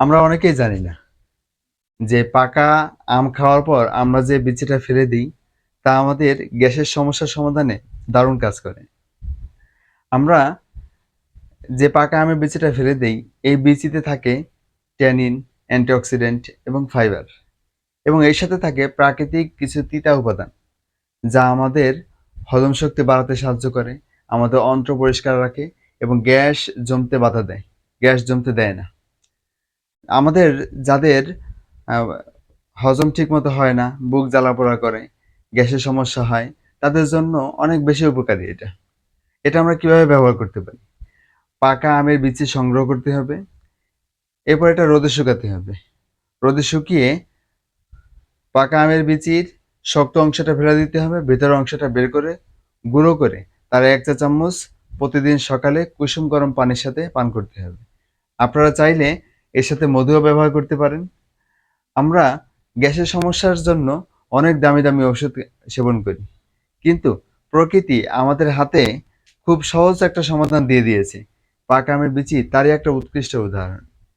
আমরা অনেকেই জানি না যে পাকা আম খাওয়ার পর আমরা যে বিচিটা ফেলে দিই, তা আমাদের গ্যাসের সমস্যার সমাধানে দারুণ কাজ করে। আমরা যে পাকা আমের বিচিটা ফেলে দিই, এই বিচিতে থাকে ট্যানিন, অ্যান্টিঅক্সিডেন্ট এবং ফাইবার এবং এর সাথে থাকে প্রাকৃতিক কিছু তিতা উপাদান, যা আমাদের হজম শক্তি বাড়াতে সাহায্য করে, আমাদের অন্ত্র পরিষ্কার রাখে এবং গ্যাস জমতে বাধা দেয়। গ্যাস জমতে দেয় না। আমাদের যাদের হজম ঠিকমতো হয় না, বুক জ্বালাপোড়া করে, গ্যাসের সমস্যা হয়, তাদের জন্য অনেক বেশি উপকারী এটা। এটা আমরা কীভাবে ব্যবহার করতে পারি? পাকা আমের বিচি সংগ্রহ করতে হবে, এরপর এটা রোদে শুকাতে হবে। রোদে শুকিয়ে পাকা আমের বিচির শক্ত অংশটা ফেলে দিতে হবে, ভেতরের অংশটা বের করে গুঁড়ো করে তার এক চা চামচ প্রতিদিন সকালে কুসুম গরম পানির সাথে পান করতে হবে। আপনারা চাইলে এর সাথে মধুও ব্যবহার করতে পারেন। আমরা গ্যাসের সমস্যার জন্য অনেক দামি দামি ওষুধ সেবন করি। কিন্তু প্রকৃতি আমাদের হাতে খুব সহজ একটা সমাধান দিয়ে দিয়েছে। পাকামের বিচি তারই একটা উৎকৃষ্ট উদাহরণ।